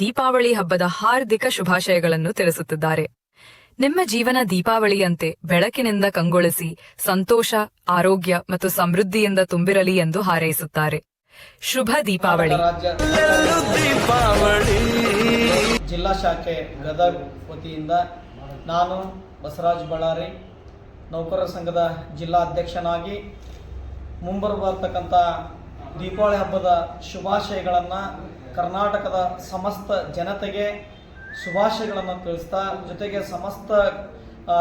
ದೀಪಾವಳಿ ಹಬ್ಬದ ಹಾರ್ದಿಕ ಶುಭಾಶಯಗಳನ್ನು ತಿಳಿಸುತ್ತಿದ್ದಾರೆ. ನಿಮ್ಮ ಜೀವನ ದೀಪಾವಳಿಯಂತೆ ಬೆಳಕಿನಿಂದ ಕಂಗೊಳಿಸಿ, ಸಂತೋಷ, ಆರೋಗ್ಯ ಮತ್ತು ಸಮೃದ್ಧಿಯಿಂದ ತುಂಬಿರಲಿ ಎಂದು ಹಾರೈಸುತ್ತಾರೆ. ಶುಭ ದೀಪಾವಳಿ. ಜಿಲ್ಲಾ ಶಾಖೆ ಗದಗ ವತಿಯಿಂದ ನಾನು ಬಸವರಾಜ್ ಬಳ್ಳಾರಿ, ನೌಕರರ ಸಂಘದ ಜಿಲ್ಲಾ ಅಧ್ಯಕ್ಷನಾಗಿ ಮುಂಬರಬರ್ತಕ್ಕಂಥ ದೀಪಾವಳಿ ಹಬ್ಬದ ಶುಭಾಶಯಗಳನ್ನು ಕರ್ನಾಟಕದ ಸಮಸ್ತ ಜನತೆಗೆ ಶುಭಾಶಯಗಳನ್ನು ತಿಳಿಸ್ತಾ ಜೊತೆಗೆ ಸಮಸ್ತ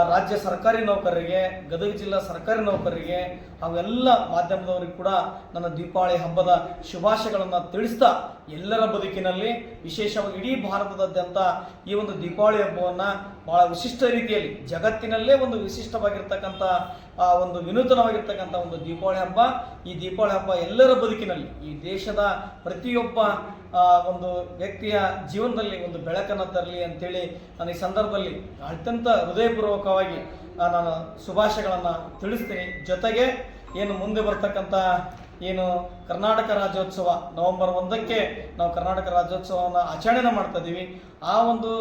ರಾಜ್ಯ ಸರ್ಕಾರಿ ನೌಕರರಿಗೆ ಗದಗ ಜಿಲ್ಲಾ ಸರ್ಕಾರಿ ನೌಕರರಿಗೆ ಎಲ್ಲ ಮಾಧ್ಯಮದವರಿಗೂ ಕೂಡ ನನ್ನ ದೀಪಾವಳಿ ಹಬ್ಬದ ಶುಭಾಶಯಗಳನ್ನು ತಿಳಿಸ್ತಾ ಎಲ್ಲರ ಬದುಕಿನಲ್ಲಿ ವಿಶೇಷವಾಗಿ ಇಡೀ ಭಾರತದಾದ್ಯಂತ ಈ ಒಂದು ದೀಪಾವಳಿ ಹಬ್ಬವನ್ನು ಬಹಳ ವಿಶಿಷ್ಟ ರೀತಿಯಲ್ಲಿ ಜಗತ್ತಿನಲ್ಲೇ ಒಂದು ವಿಶಿಷ್ಟವಾಗಿರ್ತಕ್ಕಂಥ ಆ, ಒಂದು ವಿನೂತನವಾಗಿರ್ತಕ್ಕಂಥ ಒಂದು ದೀಪಾವಳಿ ಹಬ್ಬ. ಈ ದೀಪಾವಳಿ ಹಬ್ಬ ಎಲ್ಲರ ಬದುಕಿನಲ್ಲಿ ಈ ದೇಶದ ಪ್ರತಿಯೊಬ್ಬ ಒಂದು ವ್ಯಕ್ತಿಯ ಜೀವನದಲ್ಲಿ ಒಂದು ಬೆಳಕನ್ನು ತರಲಿ ಅಂತೇಳಿ ನಾನು ಈ ಸಂದರ್ಭದಲ್ಲಿ ಅತ್ಯಂತ ಹೃದಯಪೂರ್ವಕವಾಗಿ ನಾನು ಶುಭಾಶಯಗಳನ್ನು ತಿಳಿಸ್ತೀನಿ. ಜೊತೆಗೆ ಏನು ಮುಂದೆ ಬರ್ತಕ್ಕಂಥ ಏನು ಕರ್ನಾಟಕ ರಾಜ್ಯೋತ್ಸವ ನವೆಂಬರ್ ಒಂದಕ್ಕೆ ನಾವು ಕರ್ನಾಟಕ ರಾಜ್ಯೋತ್ಸವವನ್ನು ಆಚರಣೆ ಮಾಡ್ತಾ ಇದ್ದೀವಿ. ಆ ಒಂದು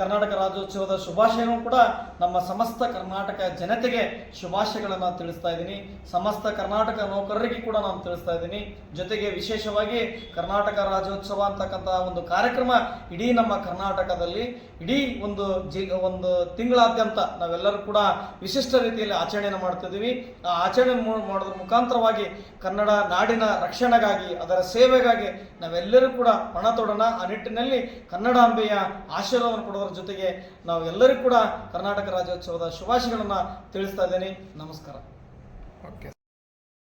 ಕರ್ನಾಟಕ ರಾಜ್ಯೋತ್ಸವದ ಶುಭಾಶಯನೂ ಕೂಡ ನಮ್ಮ ಸಮಸ್ತ ಕರ್ನಾಟಕ ಜನತೆಗೆ ಶುಭಾಶಯಗಳನ್ನು ತಿಳಿಸ್ತಾ ಇದ್ದೀನಿ. ಸಮಸ್ತ ಕರ್ನಾಟಕ ನೌಕರರಿಗೆ ಕೂಡ ನಾನು ತಿಳಿಸ್ತಾ ಇದ್ದೀನಿ. ಜೊತೆಗೆ ವಿಶೇಷವಾಗಿ ಕರ್ನಾಟಕ ರಾಜ್ಯೋತ್ಸವ ಅಂತಕ್ಕಂಥ ಒಂದು ಕಾರ್ಯಕ್ರಮ ಇಡೀ ನಮ್ಮ ಕರ್ನಾಟಕದಲ್ಲಿ, ಇಡೀ ಒಂದು ಜಿ ಒಂದು ತಿಂಗಳಾದ್ಯಂತ ನಾವೆಲ್ಲರೂ ಕೂಡ ವಿಶಿಷ್ಟ ರೀತಿಯಲ್ಲಿ ಆಚರಣೆಯನ್ನು ಮಾಡ್ತಿದ್ದೀವಿ ಆ ಆಚರಣೆ ಮಾಡೋದ್ರ ಮುಖಾಂತರವಾಗಿ ಕನ್ನಡ ನಾಡಿನ ರಕ್ಷಣೆಗಾಗಿ, ಅದರ ಸೇವೆಗಾಗಿ ನಾವೆಲ್ಲರೂ ಕೂಡ ಪಣ ತೊಡೋಣ ಆ ನಿಟ್ಟಿನಲ್ಲಿ ಕನ್ನಡಾಂಬೆಯ ಆಶೀರ್ವಾದ ಕೊಡೋದ್ರ ಜೊತೆಗೆ ನಾವು ಎಲ್ಲರಿಗೂ ಕೂಡ ಕರ್ನಾಟಕ ರಾಜ್ಯೋತ್ಸವದ ಶುಭಾಶಯಗಳನ್ನು ತಿಳಿಸ್ತಾ ಇದ್ದೀನಿ. ನಮಸ್ಕಾರ. ಓಕೆ